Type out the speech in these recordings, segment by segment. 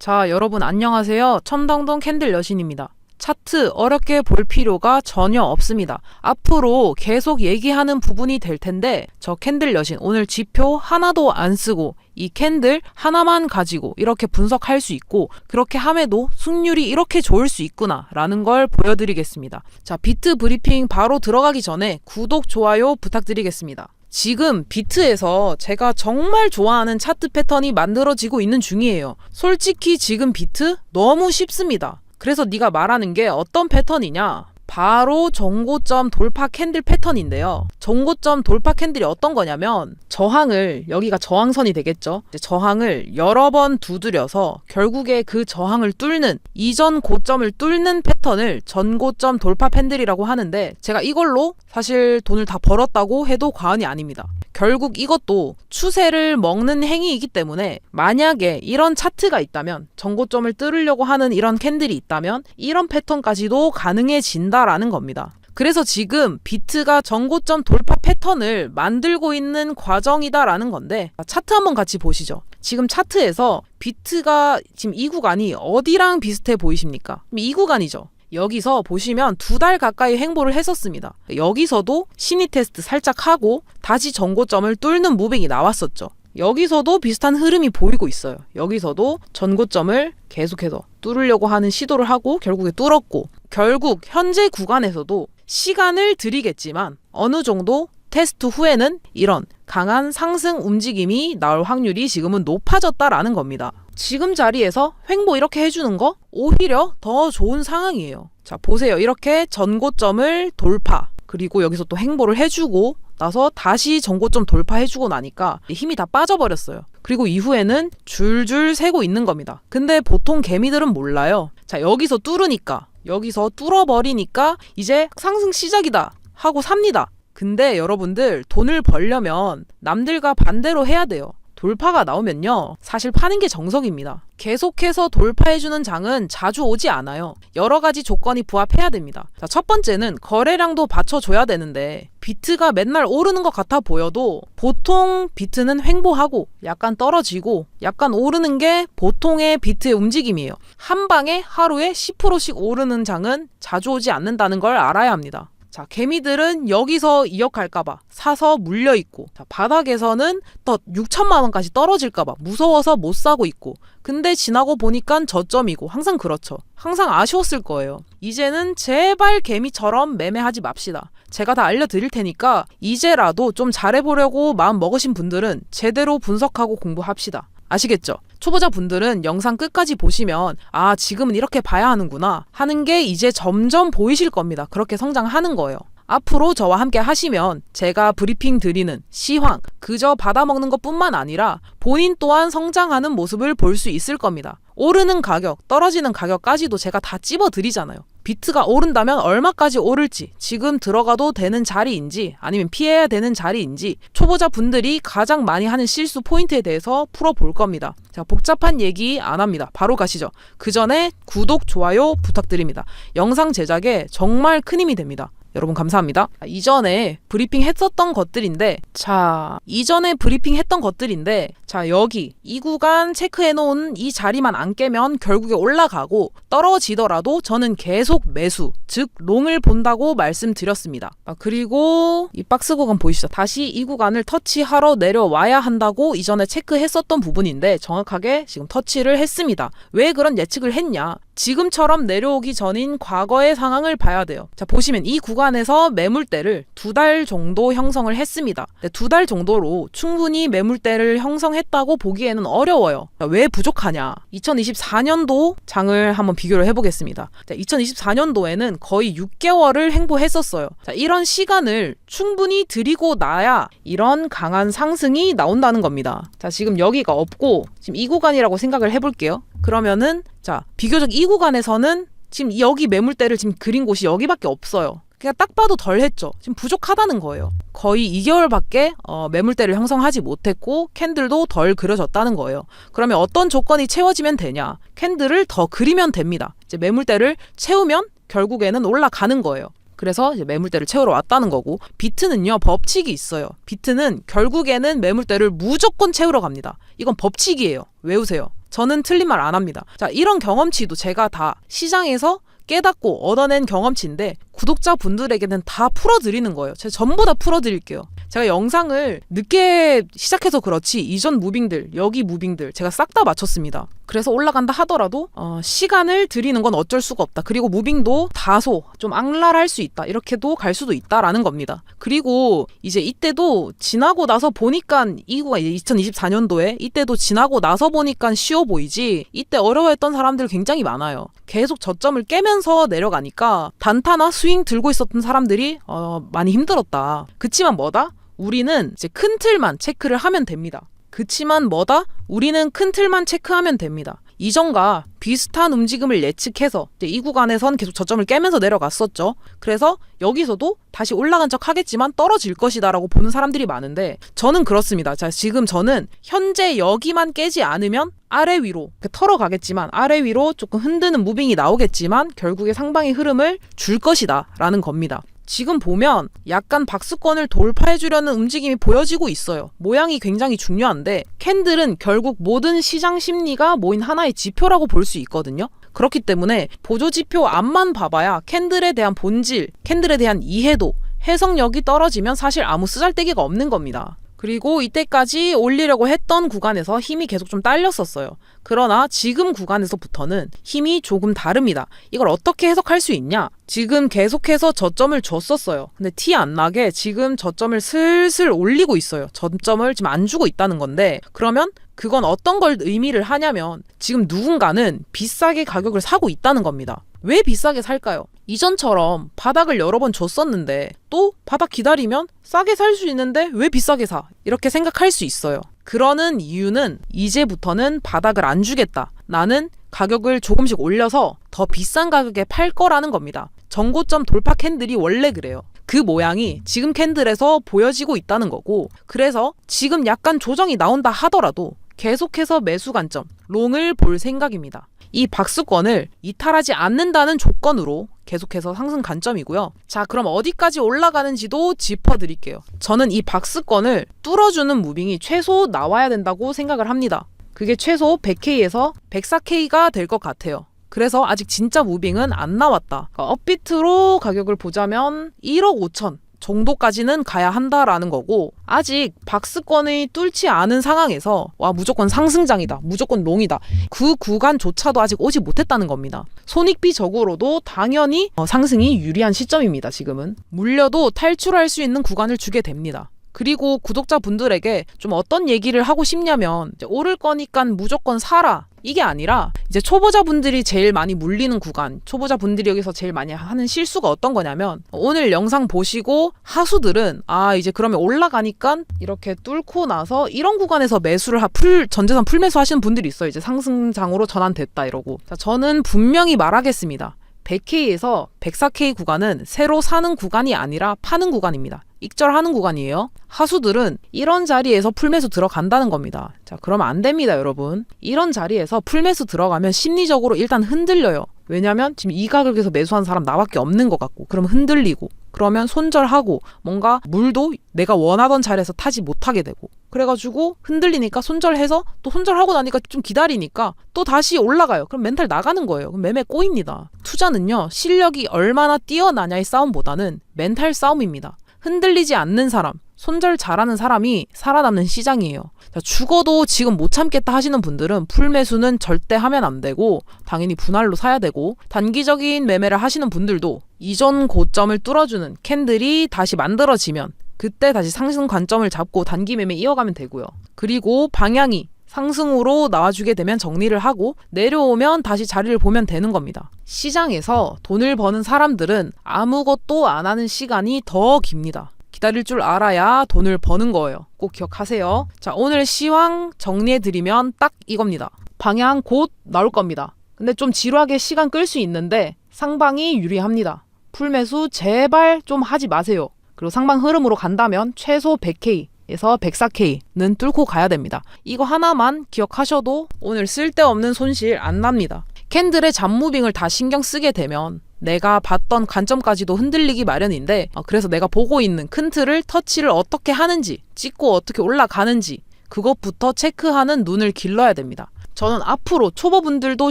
자, 여러분 안녕하세요. 첨당동 캔들 여신입니다. 차트 어렵게 볼 필요가 전혀 없습니다. 앞으로 계속 얘기하는 부분이 될 텐데 저 캔들 여신 오늘 지표 하나도 안 쓰고 이 캔들 하나만 가지고 이렇게 분석할 수 있고 그렇게 함에도 승률이 이렇게 좋을 수 있구나라는 걸 보여드리겠습니다. 자, 비트 브리핑 바로 들어가기 전에 구독, 좋아요 부탁드리겠습니다. 지금 비트에서 제가 정말 좋아하는 차트 패턴이 만들어지고 있는 중이에요. 솔직히 지금 비트 너무 쉽습니다. 그래서 네가 말하는 게 어떤 패턴이냐? 바로 정고점 돌파 캔들 패턴인데요. 정고점 돌파 캔들이 어떤 거냐면 저항을 여기가 저항선이 되겠죠. 저항을 여러 번 두드려서 결국에 그 저항을 뚫는 이전 고점을 뚫는 패턴을 전고점 돌파 캔들이라고 하는데 제가 이걸로 사실 돈을 다 벌었다고 해도 과언이 아닙니다. 결국 이것도 추세를 먹는 행위이기 때문에 만약에 이런 차트가 있다면 정고점을 뚫으려고 하는 이런 캔들이 있다면 이런 패턴까지도 가능해진다 라는 겁니다. 그래서 지금 비트가 정고점 돌파 패턴을 만들고 있는 과정이다라는 건데 차트 한번 같이 보시죠. 지금 차트에서 비트가 지금 이 구간이 어디랑 비슷해 보이십니까? 이 구간이죠. 여기서 보시면 두 달 가까이 행보를 했었습니다. 여기서도 심리 테스트 살짝 하고 다시 전고점을 뚫는 무빙이 나왔었죠. 여기서도 비슷한 흐름이 보이고 있어요. 여기서도 전고점을 계속해서 뚫으려고 하는 시도를 하고 결국에 뚫었고 결국 현재 구간에서도 시간을 들이겠지만 어느 정도 테스트 후에는 이런 강한 상승 움직임이 나올 확률이 지금은 높아졌다라는 겁니다. 지금 자리에서 횡보 이렇게 해주는 거 오히려 더 좋은 상황이에요. 자, 보세요. 이렇게 전고점을 돌파. 그리고 여기서 또 행보를 해주고 나서 다시 전고점 돌파해주고 나니까 힘이 다 빠져버렸어요. 그리고 이후에는 줄줄 세고 있는 겁니다. 근데 보통 개미들은 몰라요. 자, 여기서 뚫으니까, 여기서 뚫어버리니까 이제 상승 시작이다 하고 삽니다. 근데 여러분들 돈을 벌려면 남들과 반대로 해야 돼요. 돌파가 나오면요. 사실 파는 게 정석입니다. 계속해서 돌파해주는 장은 자주 오지 않아요. 여러 가지 조건이 부합해야 됩니다. 자, 첫 번째는 거래량도 받쳐줘야 되는데, 비트가 맨날 오르는 것 같아 보여도, 보통 비트는 횡보하고, 약간 떨어지고, 약간 오르는 게 보통의 비트의 움직임이에요. 한 방에 하루에 10%씩 오르는 장은 자주 오지 않는다는 걸 알아야 합니다. 자, 개미들은 여기서 이역할까봐 사서 물려있고, 자, 바닥에서는 또 6천만 원까지 떨어질까봐 무서워서 못 사고 있고, 근데 지나고 보니까 저점이고, 항상 그렇죠. 항상 아쉬웠을 거예요. 이제는 제발 개미처럼 매매하지 맙시다. 제가 다 알려드릴 테니까, 이제라도 좀 잘해보려고 마음 먹으신 분들은 제대로 분석하고 공부합시다. 아시겠죠? 초보자 분들은 영상 끝까지 보시면 아 지금은 이렇게 봐야 하는구나 하는 게 이제 점점 보이실 겁니다. 그렇게 성장하는 거예요. 앞으로 저와 함께 하시면 제가 브리핑 드리는 시황 그저 받아먹는 것 뿐만 아니라 본인 또한 성장하는 모습을 볼 수 있을 겁니다. 오르는 가격, 떨어지는 가격까지도 제가 다 찝어 드리잖아요. 비트가 오른다면 얼마까지 오를지, 지금 들어가도 되는 자리인지, 아니면 피해야 되는 자리인지, 초보자 분들이 가장 많이 하는 실수 포인트에 대해서 풀어볼 겁니다. 자, 복잡한 얘기 안 합니다. 바로 가시죠. 그 전에 구독, 좋아요 부탁드립니다. 영상 제작에 정말 큰 힘이 됩니다. 여러분 감사합니다. 이전에 브리핑 했었던 것들인데, 자, 이전에 브리핑 했던 것들인데, 자, 여기 이 구간 체크해 놓은 이 자리만 안 깨면 결국에 올라가고 떨어지더라도 저는 계속 매수, 즉 롱을 본다고 말씀드렸습니다. 아, 그리고 이 박스 구간 보이시죠? 다시 이 구간을 터치하러 내려와야 한다고 이전에 체크했었던 부분인데 정확하게 지금 터치를 했습니다. 왜 그런 예측을 했냐? 지금처럼 내려오기 전인 과거의 상황을 봐야 돼요. 자, 보시면 이 구간에서 매물대를 두 달 정도 형성을 했습니다. 두 달 정도로 충분히 매물대를 형성했다고 보기에는 어려워요. 자, 왜 부족하냐? 2024년도 장을 한번 비교를 해보겠습니다. 자, 2024년도에는 거의 6개월을 행보했었어요. 자, 이런 시간을 충분히 드리고 나야 이런 강한 상승이 나온다는 겁니다. 자, 지금 여기가 없고 지금 이 구간이라고 생각을 해볼게요. 그러면은 자 비교적 이 구간에서는 지금 여기 매물대를 지금 그린 곳이 여기밖에 없어요. 그냥 딱 봐도 덜 했죠. 지금 부족하다는 거예요. 거의 2개월밖에 어, 매물대를 형성하지 못했고 캔들도 덜 그려졌다는 거예요. 그러면 어떤 조건이 채워지면 되냐? 캔들을 더 그리면 됩니다. 이제 매물대를 채우면 결국에는 올라가는 거예요. 그래서 이제 매물대를 채우러 왔다는 거고 비트는요 법칙이 있어요. 비트는 결국에는 매물대를 무조건 채우러 갑니다. 이건 법칙이에요. 외우세요. 저는 틀린 말 안 합니다. 자, 이런 경험치도 제가 다 시장에서 깨닫고 얻어낸 경험치인데 구독자분들에게는 다 풀어드리는 거예요. 제가 전부 다 풀어드릴게요. 제가 영상을 늦게 시작해서 그렇지 이전 무빙들 여기 무빙들 제가 싹 다 맞췄습니다. 그래서 올라간다 하더라도 어, 시간을 드리는 건 어쩔 수가 없다. 그리고 무빙도 다소 좀 악랄할 수 있다. 이렇게도 갈 수도 있다라는 겁니다. 그리고 이제 이때도 지나고 나서 보니까 이제 2024년도에 이때도 지나고 나서 보니까 쉬워 보이지 이때 어려워했던 사람들 굉장히 많아요. 계속 저점을 깨면서 내려가니까 단타나 스윙 들고 있었던 사람들이 어, 많이 힘들었다. 그치만 뭐다? 우리는 이제 큰 틀만 체크를 하면 됩니다. 그치만 뭐다? 우리는 큰 틀만 체크하면 됩니다. 이전과 비슷한 움직임을 예측해서 이 구간에선 계속 저점을 깨면서 내려갔었죠. 그래서 여기서도 다시 올라간 척 하겠지만 떨어질 것이다라고 보는 사람들이 많은데 저는 그렇습니다. 자, 지금 저는 현재 여기만 깨지 않으면 아래 위로 이렇게 털어 가겠지만 아래 위로 조금 흔드는 무빙이 나오겠지만 결국에 상방의 흐름을 줄 것이다라는 겁니다. 지금 보면 약간 박스권을 돌파해 주려는 움직임이 보여지고 있어요. 모양이 굉장히 중요한데 캔들은 결국 모든 시장 심리가 모인 하나의 지표라고 볼 수 있거든요. 그렇기 때문에 보조 지표 앞만 봐봐야 캔들에 대한 본질, 캔들에 대한 이해도, 해석력이 떨어지면 사실 아무 쓰잘데기가 없는 겁니다. 그리고 이때까지 올리려고 했던 구간에서 힘이 계속 좀 딸렸었어요. 그러나 지금 구간에서부터는 힘이 조금 다릅니다. 이걸 어떻게 해석할 수 있냐? 지금 계속해서 저점을 줬었어요. 근데 티 안 나게 지금 저점을 슬슬 올리고 있어요. 저점을 지금 안 주고 있다는 건데 그러면 그건 어떤 걸 의미를 하냐면 지금 누군가는 비싸게 가격을 사고 있다는 겁니다. 왜 비싸게 살까요? 이전처럼 바닥을 여러 번 줬었는데 또 바닥 기다리면 싸게 살 수 있는데 왜 비싸게 사? 이렇게 생각할 수 있어요. 그러는 이유는 이제부터는 바닥을 안 주겠다. 나는 가격을 조금씩 올려서 더 비싼 가격에 팔 거라는 겁니다. 정고점 돌파 캔들이 원래 그래요. 그 모양이 지금 캔들에서 보여지고 있다는 거고, 그래서 지금 약간 조정이 나온다 하더라도 계속해서 매수 관점, 롱을 볼 생각입니다. 이 박수권을 이탈하지 않는다는 조건으로 계속해서 상승 관점이고요. 자, 그럼 어디까지 올라가는지도 짚어드릴게요. 저는 이 박스권을 뚫어주는 무빙이 최소 나와야 된다고 생각을 합니다. 그게 최소 100K에서 104K가 될 것 같아요. 그래서 아직 진짜 무빙은 안 나왔다. 그러니까 업비트로 가격을 보자면 1억 5천 정도까지는 가야 한다라는 거고 아직 박스권이 뚫지 않은 상황에서 와 무조건 상승장이다 무조건 롱이다 그 구간조차도 아직 오지 못했다는 겁니다. 손익비적으로도 당연히 어, 상승이 유리한 시점입니다 지금은. 물려도 탈출할 수 있는 구간을 주게 됩니다. 그리고 구독자분들에게 좀 어떤 얘기를 하고 싶냐면 오를 거니까 무조건 사라 이게 아니라 이제 초보자분들이 제일 많이 물리는 구간, 초보자분들이 여기서 제일 많이 하는 실수가 어떤 거냐면 오늘 영상 보시고 하수들은 아 이제 그러면 올라가니까 이렇게 뚫고 나서 이런 구간에서 매수를 하, 풀 전재산 풀매수 하시는 분들이 있어요. 이제 상승장으로 전환됐다 이러고. 자, 저는 분명히 말하겠습니다. 100K에서 104K 구간은 새로 사는 구간이 아니라 파는 구간입니다. 익절하는 구간이에요. 하수들은 이런 자리에서 풀매수 들어간다는 겁니다. 자, 그러면 안 됩니다, 여러분. 이런 자리에서 풀매수 들어가면 심리적으로 일단 흔들려요. 왜냐면 지금 이 가격에서 매수한 사람 나밖에 없는 것 같고, 그럼 흔들리고, 그러면 손절하고, 뭔가 물도 내가 원하던 자리에서 타지 못하게 되고, 그래가지고 흔들리니까 손절해서 또 손절하고 나니까 좀 기다리니까 또 다시 올라가요. 그럼 멘탈 나가는 거예요. 그럼 매매 꼬입니다. 투자는요, 실력이 얼마나 뛰어나냐의 싸움보다는 멘탈 싸움입니다. 흔들리지 않는 사람, 손절 잘하는 사람이 살아남는 시장이에요. 자, 죽어도 지금 못 참겠다 하시는 분들은 풀매수는 절대 하면 안 되고 당연히 분할로 사야 되고 단기적인 매매를 하시는 분들도 이전 고점을 뚫어주는 캔들이 다시 만들어지면 그때 다시 상승 관점을 잡고 단기 매매 이어가면 되고요. 그리고 방향이 상승으로 나와주게 되면 정리를 하고 내려오면 다시 자리를 보면 되는 겁니다. 시장에서 돈을 버는 사람들은 아무것도 안 하는 시간이 더 깁니다. 기다릴 줄 알아야 돈을 버는 거예요. 꼭 기억하세요. 자, 오늘 시황 정리해드리면 딱 이겁니다. 방향 곧 나올 겁니다. 근데 좀 지루하게 시간 끌 수 있는데 상방이 유리합니다. 풀매수 제발 좀 하지 마세요. 그리고 상방 흐름으로 간다면 최소 100K 에서 104K는 뚫고 가야 됩니다. 이거 하나만 기억하셔도 오늘 쓸데없는 손실 안 납니다. 캔들의 잡무빙을 다 신경 쓰게 되면 내가 봤던 관점까지도 흔들리기 마련인데 어, 그래서 내가 보고 있는 큰 틀을 터치를 어떻게 하는지 찍고 어떻게 올라가는지 그것부터 체크하는 눈을 길러야 됩니다. 저는 앞으로 초보분들도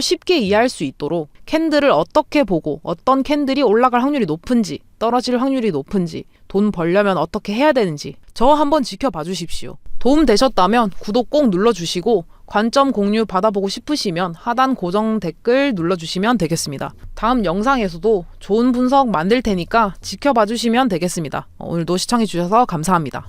쉽게 이해할 수 있도록 캔들을 어떻게 보고 어떤 캔들이 올라갈 확률이 높은지 떨어질 확률이 높은지 돈 벌려면 어떻게 해야 되는지 저 한번 지켜봐 주십시오. 도움 되셨다면 구독 꼭 눌러주시고 관점 공유 받아보고 싶으시면 하단 고정 댓글 눌러주시면 되겠습니다. 다음 영상에서도 좋은 분석 만들 테니까 지켜봐 주시면 되겠습니다. 오늘도 시청해 주셔서 감사합니다.